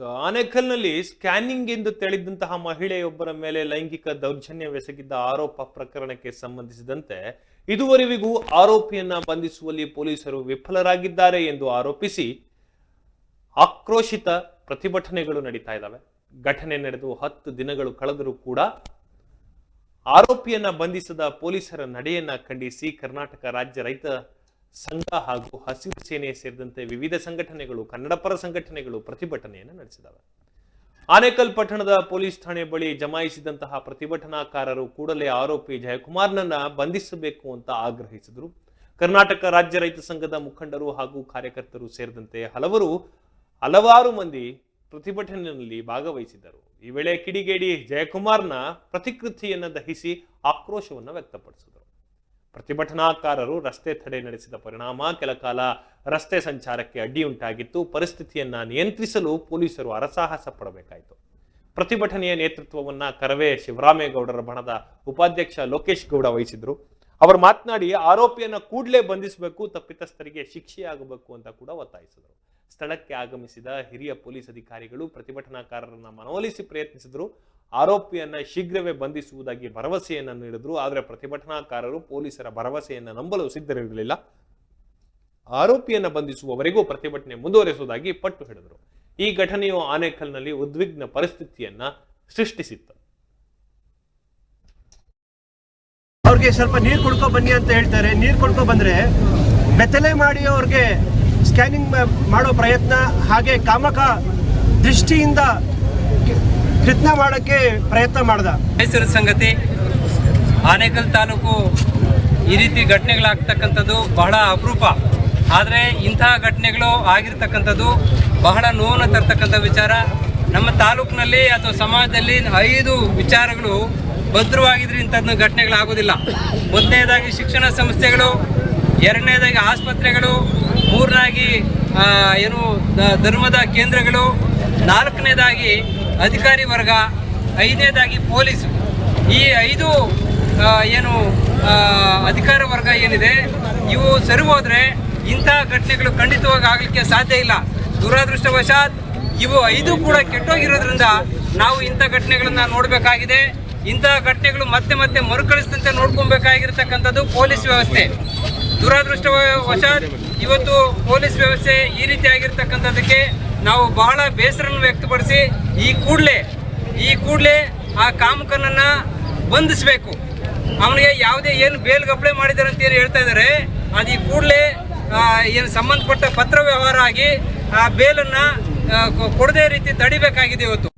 ಆನೇಕಲ್ನಲ್ಲಿ scanning ಎಂದು ತಿಳಿದಂತಹ ಮಹಿಳೆಯೊಬ್ಬರ ಮೇಲೆ ಲೈಂಗಿಕ ದೌರ್ಜನ್ಯವೆಸಗಿದ್ದ ಆರೋಪ ಪ್ರಕರಣಕ್ಕೆ ಸಂಬಂಧಿಸಿದಂತೆ ಇದುವರೆವಿಗೂ ಆರೋಪಿಯನ್ನ ಬಂಧಿಸುವಲ್ಲಿ ಪೊಲೀಸರು ವಿಫಲರಾಗಿದ್ದಾರೆ ಎಂದು ಆರೋಪಿಸಿ ಆಕ್ರೋಶಿತ ಪ್ರತಿಭಟನೆಗಳು ನಡೀತಾ ಇದ್ದಾವೆ. ಘಟನೆ ನಡೆದು ಹತ್ತು ದಿನಗಳು ಕಳೆದರೂ ಕೂಡ ಆರೋಪಿಯನ್ನ ಬಂಧಿಸದ ಪೊಲೀಸರ ನಡೆಯನ್ನ ಖಂಡಿಸಿ ಕರ್ನಾಟಕ ರಾಜ್ಯ ರೈತ ಸಂಘ ಹಾಗೂ ಹಸಿರು ಸೇನೆ ಸೇರಿದಂತೆ ವಿವಿಧ ಸಂಘಟನೆಗಳು, ಕನ್ನಡಪರ ಸಂಘಟನೆಗಳು ಪ್ರತಿಭಟನೆಯನ್ನು ನಡೆಸಿದವೆ. ಆನೇಕಲ್ ಪಟ್ಟಣದ ಪೊಲೀಸ್ ಠಾಣೆ ಬಳಿ ಜಮಾಯಿಸಿದಂತಹ ಪ್ರತಿಭಟನಾಕಾರರು ಕೂಡಲೇ ಆರೋಪಿ ಜಯಕುಮಾರ್ನನ್ನ ಬಂಧಿಸಬೇಕು ಅಂತ ಆಗ್ರಹಿಸಿದರು. ಕರ್ನಾಟಕ ರಾಜ್ಯ ರೈತ ಸಂಘದ ಮುಖಂಡರು ಹಾಗೂ ಕಾರ್ಯಕರ್ತರು ಸೇರಿದಂತೆ ಹಲವರು ಹಲವಾರು ಮಂದಿ ಪ್ರತಿಭಟನೆಯಲ್ಲಿ ಭಾಗವಹಿಸಿದ್ದರು. ಈ ವೇಳೆ ಕಿಡಿಗೇಡಿ ಜಯಕುಮಾರ್ನ ಪ್ರತಿಕೃತಿಯನ್ನು ದಹಿಸಿ ಆಕ್ರೋಶವನ್ನು ವ್ಯಕ್ತಪಡಿಸಿದರು. ಪ್ರತಿಭಟನಾಕಾರರು ರಸ್ತೆ ತಡೆ ನಡೆಸಿದ ಪರಿಣಾಮ. ಕೆಲ ಕಾಲ ರಸ್ತೆ ಸಂಚಾರಕ್ಕೆ ಅಡ್ಡಿಯುಂಟಾಗಿತ್ತು ಪರಿಸ್ಥಿತಿಯನ್ನ ನಿಯಂತ್ರಿಸಲು ಪೊಲೀಸರು ಅರಸಾಹಸ ಪಡಬೇಕಾಯಿತು. ಪ್ರತಿಭಟನೆಯ ನೇತೃತ್ವವನ್ನ ಕರವೇ ಶಿವರಾಮೇಗೌಡರ ಬಣದ ಉಪಾಧ್ಯಕ್ಷ ಲೋಕೇಶ್ ಗೌಡ ವಹಿಸಿದ್ರು. ಅವರು ಮಾತನಾಡಿ, ಆರೋಪಿಯನ್ನು ಕೂಡಲೇ ಬಂಧಿಸಬೇಕು, ತಪ್ಪಿತಸ್ಥರಿಗೆ ಶಿಕ್ಷೆಯಾಗಬೇಕು ಅಂತ ಕೂಡ ಒತ್ತಾಯಿಸಿದರು. ಸ್ಥಳಕ್ಕೆ ಆಗಮಿಸಿದ ಹಿರಿಯ ಪೊಲೀಸ್ ಅಧಿಕಾರಿಗಳು ಪ್ರತಿಭಟನಾಕಾರರನ್ನ ಮನವೊಲಿಸಿ ಪ್ರಯತ್ನಿಸಿದ್ರು. ಆರೋಪಿಯನ್ನ ಶೀಘ್ರವೇ ಬಂಧಿಸುವುದಾಗಿ ಭರವಸೆಯನ್ನ ನೀಡಿದ್ರು. ಆದರೆ ಪ್ರತಿಭಟನಾಕಾರರು ಪೊಲೀಸರ ಭರವಸೆಯನ್ನ ನಂಬಲು ಸಿದ್ಧರಿರಲಿಲ್ಲ. ಆರೋಪಿಯನ್ನ ಬಂಧಿಸುವವರೆಗೂ ಪ್ರತಿಭಟನೆ ಮುಂದುವರೆಸುವುದಾಗಿ ಪಟ್ಟು ಹಿಡಿದರು. ಈ ಘಟನೆಯು ಆನೇಕಲ್ನಲ್ಲಿ ಉದ್ವಿಗ್ನ ಪರಿಸ್ಥಿತಿಯನ್ನ ಸೃಷ್ಟಿಸಿತ್ತು. ಅವ್ರಿಗೆ ಸ್ವಲ್ಪ ನೀರು ಕುಡ್ಕೊ ಬನ್ನಿ ಅಂತ ಹೇಳ್ತಾರೆ. ನೀರು ಕುಡ್ಕೊ ಬಂದ್ರೆ ಬೆತ್ತಲೆ ಮಾಡಿ ಅವ್ರಿಗೆ ಸ್ಕ್ಯಾನಿಂಗ್ ಮಾಡೋ ಪ್ರಯತ್ನ ಹಾಗೆ ಕಾಮಕ ದೃಷ್ಟಿಯಿಂದ ಕೃತ್ನ ಮಾಡೋಕ್ಕೆ ಪ್ರಯತ್ನ ಮಾಡ್ದ. ಮೈಸೂರು ಸಂಗತಿ, ಆನೇಕಲ್ ತಾಲೂಕು ಈ ರೀತಿ ಘಟನೆಗಳಾಗ್ತಕ್ಕಂಥದ್ದು ಬಹಳ ಅಪರೂಪ. ಆದರೆ ಇಂತಹ ಘಟನೆಗಳು ಆಗಿರ್ತಕ್ಕಂಥದ್ದು ಬಹಳ ನೋವನ್ನು ತರ್ತಕ್ಕಂಥ ವಿಚಾರ. ನಮ್ಮ ತಾಲೂಕಿನಲ್ಲಿ ಅಥವಾ ಸಮಾಜದಲ್ಲಿ ಐದು ವಿಚಾರಗಳು ಭದ್ರವಾಗಿದ್ರೆ ಇಂಥದ್ದು ಘಟನೆಗಳಾಗೋದಿಲ್ಲ. ಮೊದಲನೇದಾಗಿ ಶಿಕ್ಷಣ ಸಂಸ್ಥೆಗಳು ಎರಡನೇದಾಗಿ ಆಸ್ಪತ್ರೆಗಳು ಮೂರನೇದಾಗಿ ಆ, ಏನು ಧರ್ಮದ ಕೇಂದ್ರಗಳು. ನಾಲ್ಕನೇದಾಗಿ ಅಧಿಕಾರಿ ವರ್ಗ ಐದನೇದಾಗಿ ಪೊಲೀಸು. ಈ ಐದು ಏನು ಅಧಿಕಾರ ವರ್ಗ ಏನಿದೆ ಇವು ಸರಿ ಹೋದರೆ ಇಂಥ ಘಟನೆಗಳು ಖಂಡಿತವಾಗಿ ಆಗಲಿಕ್ಕೆ ಸಾಧ್ಯ ಇಲ್ಲ. ದುರಾದೃಷ್ಟವಶಾತ್ ಇವು ಐದು ಕೂಡ ಕೆಟ್ಟೋಗಿರೋದ್ರಿಂದ ನಾವು ಇಂಥ ಘಟನೆಗಳನ್ನು ನೋಡಬೇಕಾಗಿದೆ. ಇಂತಹ ಘಟನೆಗಳು ಮತ್ತೆ ಮತ್ತೆ ಮರುಕಳಿಸಿದಂತೆ ನೋಡ್ಕೊಬೇಕಾಗಿರ್ತಕ್ಕಂಥದ್ದು ಪೊಲೀಸ್ ವ್ಯವಸ್ಥೆ. ದುರದೃಷ್ಟವಶಾತ್ ಇವತ್ತು ಪೊಲೀಸ್ ವ್ಯವಸ್ಥೆ ಈ ರೀತಿ ಆಗಿರ್ತಕ್ಕಂಥದ್ದಕ್ಕೆ ನಾವು ಬಹಳ ಬೇಸರನ್ನು ವ್ಯಕ್ತಪಡಿಸಿ ಈ ಕೂಡಲೇ ಈ ಕೂಡಲೇ ಆ ಕಾಮಕನನ್ನ ಬಂಧಿಸಬೇಕು. ಅವನಿಗೆ ಯಾವುದೇ ಏನು ಬೇಲ್ಗೆ ಅಪ್ಲೈ ಮಾಡಿದ್ದಾರೆ ಅಂತ ಏನು ಹೇಳ್ತಾ ಇದ್ದಾರೆ, ಅದು ಈ ಕೂಡಲೇ ಏನು ಸಂಬಂಧಪಟ್ಟ ಪತ್ರ ವ್ಯವಹಾರ ಆಗಿ ಆ ಬೇಲನ್ನು ಕೊಡದೇ ರೀತಿ ತಡಿಬೇಕಾಗಿದೆ ಇವತ್ತು.